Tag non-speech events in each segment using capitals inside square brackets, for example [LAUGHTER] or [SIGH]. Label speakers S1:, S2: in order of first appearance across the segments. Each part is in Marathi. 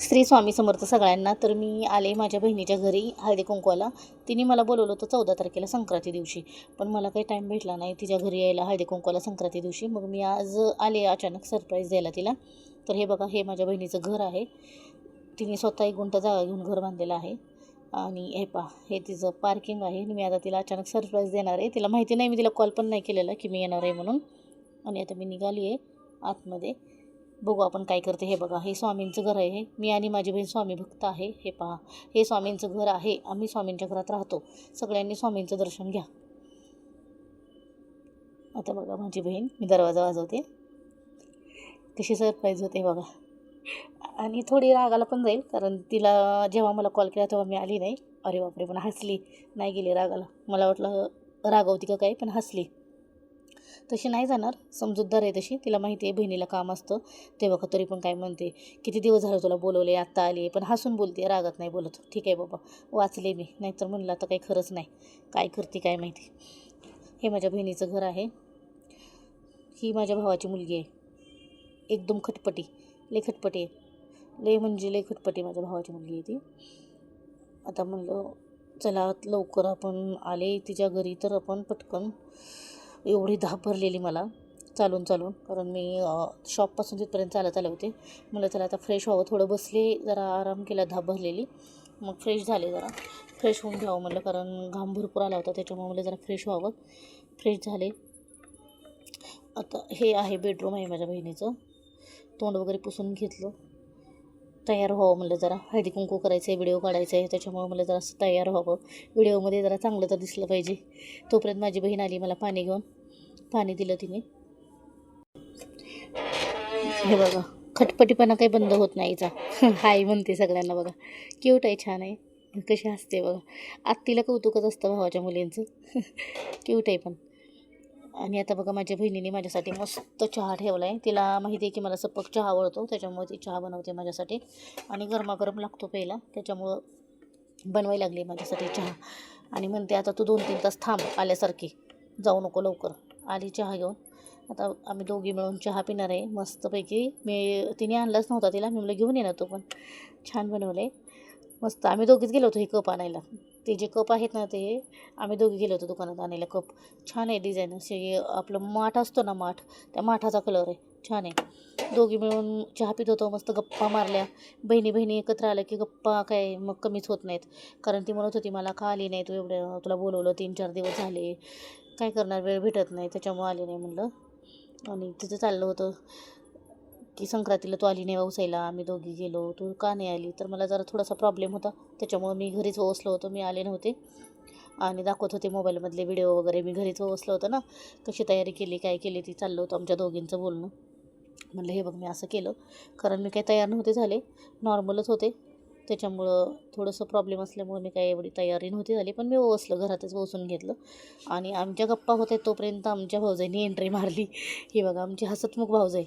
S1: श्री स्वामी समर्थ सगळ्यांना तर मी आले माझ्या बहिणीच्या घरी हळदी कुंकवाला. तिने मला बोलवलं होतं चौदा तारखेला संक्रांती दिवशी. पण मला काही टाईम भेटला नाही तिच्या घरी यायला हळदी कुंकवाला संक्रांती दिवशी. मग मी आज आले अचानक सरप्राईज द्यायला तिला. तर हे बघा हे माझ्या बहिणीचं घर आहे. तिने स्वतः एक गुंठा जागा घेऊन घर बांधलेलं आहे. आणि हे पा हे तिचं पार्किंग आहे. आणि मी आता तिला अचानक सरप्राईज देणार आहे. तिला माहिती नाही मी तिला कॉल पण नाही केलेला की मी येणार आहे म्हणून. आणि आता मी निघाली आहे आतमध्ये. बघू आपण काय करते. हे बघा हे स्वामींचं घर आहे मी आणि माझी बहीण स्वामी भक्त आहे. हे पहा हे स्वामींचं घर आहे. आम्ही स्वामींच्या घरात राहतो. सगळ्यांनी स्वामींचं दर्शन घ्या. आता बघा माझी बहीण मी दरवाजा वाजवते. कशी सरप्राईज होते बघा. आणि थोडी रागाला पण जाईल कारण तिला जेव्हा मला कॉल केला तेव्हा मी आली नाही. अरे बापरे पण हसली. नाही गेली रागाला. मला वाटलं रागवती का काय पण हसली. तशी नाही जाणार. समजूतदार आहे तशी. तिला माहिती आहे बहिणीला काम असतं. ते बघा तरी पण काय म्हणते किती दिवस झाले तुला बोलवले आत्ता आली पण हसून बोलते रागात नाही बोलत. ठीक आहे बाबा वाचले मी. नाहीतर म्हणलं आता काही खरंच नाही. काय करते काय माहिती? हे माझ्या बहिणीचं घर आहे. ही माझ्या भावाची मुलगी आहे. एकदम खटपटी. लय खटपटी आहे. लय म्हणजे लय खटपटी माझ्या भावाची मुलगी आहे ती. आता म्हणलं चला लवकर आपण आले तिच्या घरी तर आपण पटकन एवढी धाप भरलेली मला. चालून चालून. कारण मी शॉपपासून तिथपर्यंत चालत आले होते. मला चला आता फ्रेश व्हावं. थोडं बसले जरा आराम केला धाप भरलेली. मग फ्रेश झाले जरा. फ्रेश होऊन घ्यावं म्हटलं कारण घाम भरपूर आला होता. त्याच्यामुळे मला जरा फ्रेश व्हावं. फ्रेश झाले. आता हे आहे बेडरूम आहे माझ्या बहिणीचं. तोंड वगैरे पुसून घेतलं. तयार व्हावं म्हणलं जरा. हळदी कुंकू करायचं आहे व्हिडिओ काढायचा आहे त्याच्यामुळे मला जरा तयार व्हावं. व्हिडिओमध्ये जरा चांगलं तर दिसलं पाहिजे. तोपर्यंत माझी बहीण आली मला पाणी घेऊन. पाणी दिलं तिने. हे बघा खटपटीपणा काही बंद होत नाहीचा [LAUGHS] हाय म्हणते सगळ्यांना बघा. क्यूट आहे छान आहे. कशी असते बघा. आत्तीला कौतुकच असतं भावाच्या मुलींचं. [LAUGHS] क्यूट आहे पण. आणि आता बघा माझ्या बहिणीने माझ्यासाठी मस्त चहा ठेवला आहे तिला माहिती आहे की मला सपक चहा आवडतो त्याच्यामुळे ती चहा बनवते माझ्यासाठी. आणि गरमागरम लागतो पहिला त्याच्यामुळं बनवायला लागली माझ्यासाठी चहा. आणि म्हणते आता तू दोन तीन तास थांब आल्यासारखी जाऊ नको लवकर. आली चहा घेऊन. आता आम्ही दोघी मिळून चहा पिणार आहे मस्तपैकी. मी तिने आणलाच नव्हता तिला मी म्हणलं घेऊन येणार तो पण. छान बनवलं आहे मस्त आम्ही दोघीच गेलो होतो हे कप आणायला. ते जे कप आहेत ना ते आम्ही दोघी गेलो होतो दुकानात आणायला कप. छान आहे डिझाईन असे आपलं माठ असतो ना माठ त्या माठाचा कलर आहे. छान आहे. दोघी मिळून चहा पित होतो मस्त गप्पा मारल्या. बहिणी बहिणी एकत्र आल्या की गप्पा काय मग कमीच होत नाहीत. कारण ती म्हणत होती मला का आली नाही? तू एवढं तुला बोलवलं तीन चार दिवस झाले. काय करणार? वेळ भेटत नाही. त्याच्यामुळं आली नाही म्हणलं. आणि तिथं चाललं होतं. की संक्रांतीला तू आली नाही ववसायला आम्ही दोघी गेलो तू का नाही आली? तर मला जरा थोडासा प्रॉब्लेम होता. त्याच्यामुळं मी घरीच वसलो होतो मी आले नव्हते. आणि दाखवत होते मोबाईलमधले व्हिडिओ वगैरे. मी घरीच वसलो होतं ना. कशी तयारी केली काय केली ती चाललं होतं आमच्या दोघींचं बोलणं. म्हणलं हे बघ मी असं केलं. कारण मी काही तयार नव्हते झाले. नॉर्मलच होते. त्याच्यामुळं थोडंसं प्रॉब्लेम असल्यामुळं मी काही एवढी तयारी नव्हती झाली. पण मी वसलं घरातच वसून घेतलं. आणि आमच्या गप्पा होत्या तोपर्यंत आमच्या भाऊजाईनी एंट्री मारली. ही बघा आमची हसतमुख भाऊजाई.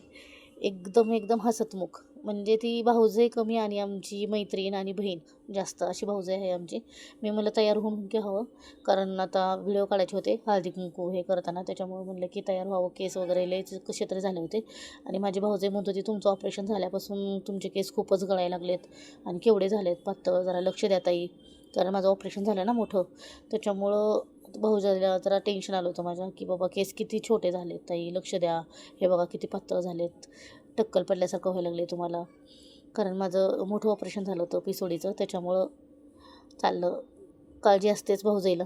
S1: एकदम एकदम हसतमुख. म्हणजे ती भाऊजही कमी आणि आमची मैत्रीण आणि बहीण जास्त अशी भाऊजाई आहे आमची. मी मला तयार होऊन घ्यावं कारण आता व्हिडिओ काढायचे होते हळदी कुंकू हे करताना. त्याच्यामुळे म्हणलं की तयार व्हावं. केस वगैरे लय कसे तरी झाले होते. आणि माझी भाऊजय म्हणत होती तुमचं ऑपरेशन झाल्यापासून तुमचे केस खूपच गळायला लागलेत आणि केवढे झालेत? पातळ जरा लक्ष द्या ताई. कारण माझं ऑपरेशन झालं ना मोठं. त्याच्यामुळं भाऊजाला जरा टेन्शन आलं होतं माझ्या की बाबा केस किती छोटे झालेत ताई लक्ष द्या. हे बघा किती पातळ झालेत. टक्कल पडल्यासारखं व्हायला लागले तुम्हाला. कारण माझं मोठं ऑपरेशन झालं होतं पिसोडीचं त्याच्यामुळं चाललं. काळजी असतेच भाऊजाईला.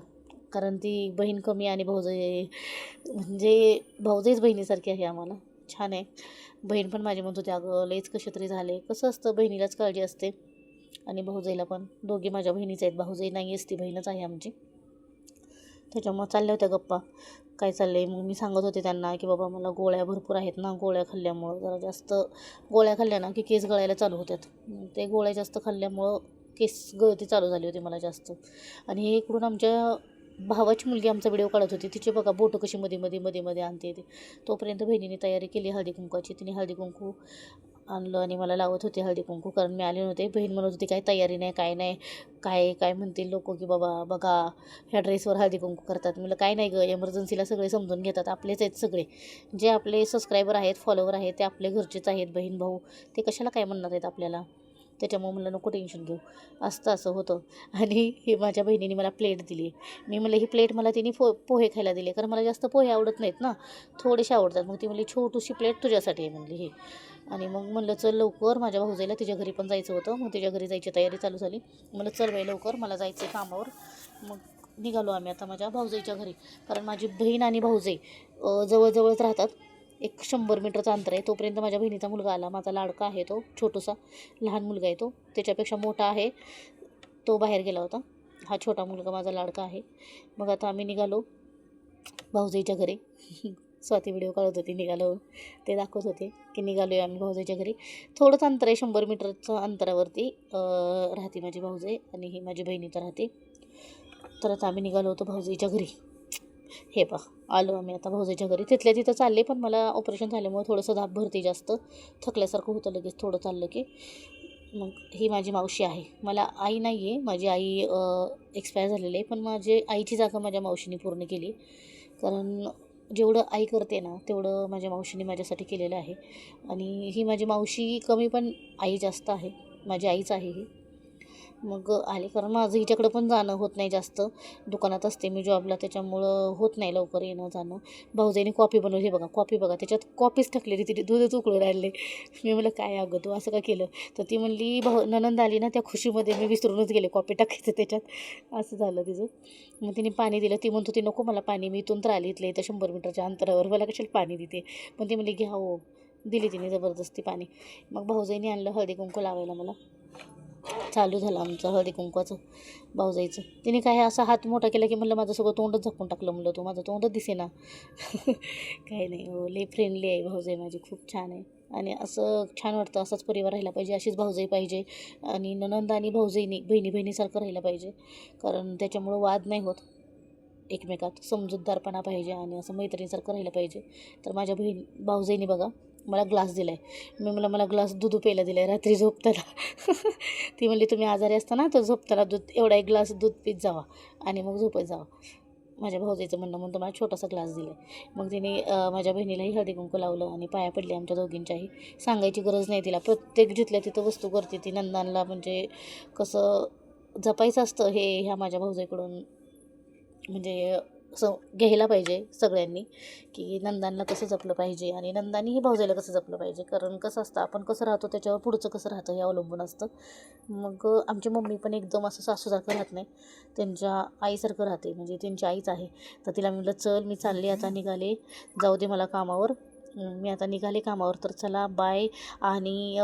S1: कारण ती बहीण कमी आणि भाऊजाई म्हणजे भाऊजाईच बहिणीसारखी आहे आम्हाला. छान आहे. बहीण पण माझी म्हणत होती अगं लईच कसे तरी झाले. कसं असतं बहिणीलाच काळजी असते. आणि भाऊजाईला पण. दोघी माझ्या बहिणीच आहेत. भाऊजाई नाही असती बहीणच आहे आमची. त्याच्यामुळं चालल्या होत्या गप्पा. काय चाललं आहे मग मी सांगत होते त्यांना की बाबा मला गोळ्या भरपूर आहेत ना गोळ्या खाल्ल्यामुळं जरा जास्त गोळ्या खाल्ल्या ना की केस गळायला चालू होत्यात ते गोळ्या जास्त खाल्ल्यामुळं केस गळती चालू झाली होती मला जास्त. आणि हे इकडून आमच्या भावाची मुलगी आमचा व्हिडिओ काढत होती. तिचे बघा बोटं कशी मध्ये मध्ये मध्ये मध्ये आणते ते. तोपर्यंत बहिणीने तयारी केली हळदी कुंकवाची. तिने हळदी कुंकू आणलं आणि मला लावत होते हळदी कुंकू कारण मी आले नव्हते. बहीण म्हणत होती काही तयारी नाही काय नाही. काय काय म्हणतील लोक की बाबा बघा ह्या ड्रेसवर हळदी कुंकू करतात. म्हणलं काय नाही गं एमर्जन्सीला सगळे समजून घेतात. आपलेच आहेत सगळे. जे आपले सबस्क्रायबर आहेत फॉलोवर आहेत ते आपले घरचेच आहेत बहीण भाऊ. ते कशाला काय म्हणणार आहेत आपल्याला? त्याच्यामुळे म्हणलं नको टेन्शन घेऊ. असतं असं होतं. आणि हे माझ्या बहिणीने मला प्लेट दिली. मी म्हणलं ही प्लेट मला तिने फो पोहे खायला दिले. कारण मला जास्त पोहे आवडत नाहीत ना. थोडेसे आवडतात. मग ती म्हणली छोटूशी प्लेट तुझ्यासाठी आहे. म्हणली ही. आणि मग म्हणलं चल लवकर. माझ्या भाऊजाईला तिच्या घरी पण जायचं होतं. मग तिच्या घरी जायची तयारी चालू झाली. म्हणलं चल बाई लवकर. मला जायचं आहे कामावर. मग निघालो आम्ही आता माझ्या भाऊजाईच्या घरी. कारण माझी बहीण आणि भाऊजाई जवळजवळच राहतात. एक शंभर मीटरचं अंतर आहे. तोपर्यंत माझ्या बहिणीचा मुलगा आला. माझा लाडका आहे तो छोटूसा लहान मुलगा आहे तो. त्याच्यापेक्षा मोठा आहे. तो बाहेर गेला होता. हा छोटा मुलगा माझा लाडका आहे. मग आता आम्ही निघालो भाऊजाईच्या घरी. [LAUGHS] स्वाती व्हिडिओ काढत होती निघालो. ते दाखवत होते की निघालो आहे आम्ही भाऊजाईच्या घरी. थोडंच अंतर आहे शंभर मीटरचं अंतरावरती राहते माझी भाऊजाई आणि ही माझी बहिणी तर राहते. तर आता आम्ही निघालो होतो भाऊजाईच्या घरी. हे पहा आलो आम्ही आता भाऊजीच्या घरी. तिथल्या तिथं चालले पण मला ऑपरेशन झाल्यामुळे थोडंसं दाब भरते जास्त. थकल्यासारखं होतं लगेच थोडं चाललं की. मग ही माझी मावशी आहे. मला आई नाही आहे माझी आई एक्सपायर झालेली आहे पण माझी आईची जागा माझ्या मावशीने पूर्ण केली. कारण जेवढं आई करते ना तेवढं माझ्या मावशीने माझ्यासाठी केलेलं आहे. आणि ही माझी मावशी कमी पण आई जास्त आहे. माझी आईच आहे ही. मग आले. कारण माझं हिच्याकडं पण जाणं होत नाही जास्त. दुकानात असते मी जॉबला त्याच्यामुळं होत नाही लवकर येणं जाणं. भाऊजाईने कॉफी बनवली. बघा कॉफी बघा. त्याच्यात कॉफीच टाकलेली. तिथे दूधच उकळून राहिले मी म्हणलं काय अगं तू असं का केलं? तर ती म्हणली भाऊ ननंद आली ना त्या खुशीमध्ये मी विसरूनच गेले कॉफी टाकायचं त्याच्यात. असं झालं तिचं. मग तिने पाणी दिलं. ती म्हणत होती नको मला पाणी मी इथून तर आली इथलं इथं शंभर मीटरच्या अंतरावर. मला कशाला पाणी देते? पण ती म्हणली घ्या हो. दिली तिने जबरदस्ती पाणी. मग भाऊजाईने आणलं हळदी कुंकू लावायला मला. चालू झालं आमचं हळदी कुंकवाचं भाऊजाईचं. तिने काय असा हात मोठा केला की म्हणलं माझं सगळं तोंडच झाकून टाकलं म्हणलं तू माझं तोंडच दिसे ना [LAUGHS] काही नाही हो लई फ्रेंडली आहे भाऊजाई माझी खूप छान आहे. आणि असं छान वाटतं असाच परिवार राहिला पाहिजे अशीच भाऊजाई पाहिजे. आणि ननंद आणि भाऊजाईनी बहिणी बहिणीसारखं राहिलं पाहिजे. कारण त्याच्यामुळं वाद नाही होत. एकमेकात समजूतदारपणा पाहिजे आणि असं मैत्रिणीसारखं राहिलं पाहिजे. तर माझ्या बहीण भाऊजाईनी बघा मला ग्लास दिला आहे मी मला मला ग्लास दूध प्यायला दिलं आहे रात्री झोपताना. [LAUGHS] ती म्हणली तुम्ही आजारी असताना तर झोपताना दूध एवढा एक ग्लास दूध पीत जावा आणि मग झोपत जावा. माझ्या भाऊजीचं म्हणणं म्हणून मला छोटासा ग्लास दिला आहे मग तिने माझ्या बहिणीलाही हळदी कुंकू लावलं आणि पाया पडली आमच्या दोघींच्याही. सांगायची गरज नाही तिला. प्रत्येक जिथल्या तिथं वस्तू करते ती नंदांना म्हणजे कसं जपायचं असतं हे ह्या माझ्या भाऊजाईकडून म्हणजे असं घ्यायला पाहिजे सगळ्यांनी की नंदांना कसं जपलं पाहिजे आणि नंदानीही भाऊजाईला कसं जपलं पाहिजे. कारण कसं असतं आपण कसं राहतो त्याच्यावर पुढचं कसं राहतं हे अवलंबून असतं. मग आमची मम्मी पण एकदम असं सासूसारखं राहत नाही. त्यांच्या आईसारखं राहते म्हणजे त्यांची आईच आहे. तर तिला म्हटलं चल मी चालले आता निघाले. जाऊ दे मला कामावर. मी आता निघाले कामावर तर चला बाय आणि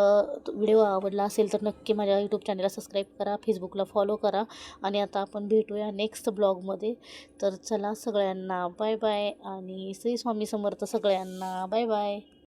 S1: व्हिडिओ आवडला असेल तर नक्की माझ्या यूट्यूब चॅनलला सबस्क्राईब करा फेसबुकला फॉलो करा. आणि आता आपण भेटूया नेक्स्ट ब्लॉगमध्ये तर चला सगळ्यांना बाय बाय आणि श्री स्वामी समर्थ सगळ्यांना बाय बाय